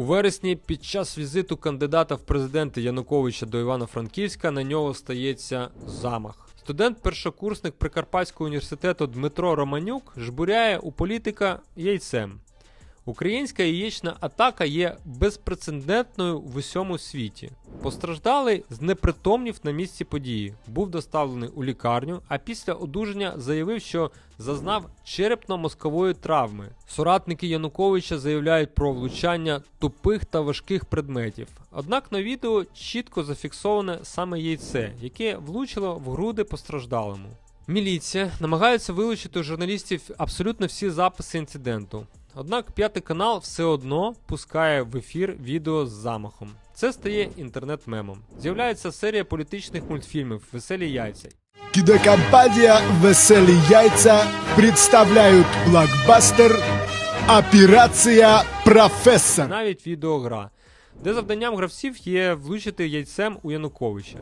У вересні під час візиту кандидата в президенти Януковича до Івано-Франківська на нього стається замах. Студент-першокурсник Прикарпатського університету Дмитро Романюк жбуряє у політика яйцем. Українська яєчна атака є безпрецедентною в усьому світі. Постраждалий знепритомнів на місці події, був доставлений у лікарню, а після одужання заявив, що зазнав черепно-мозкової травми. Соратники Януковича заявляють про влучання тупих та важких предметів. Однак на відео чітко зафіксоване саме яйце, яке влучило в груди постраждалому. Міліція намагається вилучити у журналістів абсолютно всі записи інциденту. Однак п'ятий канал все одно пускає в ефір відео з замахом. Це стає інтернет-мемом. З'являється серія політичних мультфільмів Веселі яйця. Кинокомпания «Весели яйца» представляют блокбастер «Операция Профессор». Навіть відеогра, де завданням гравців є влучити яйцем у Януковича.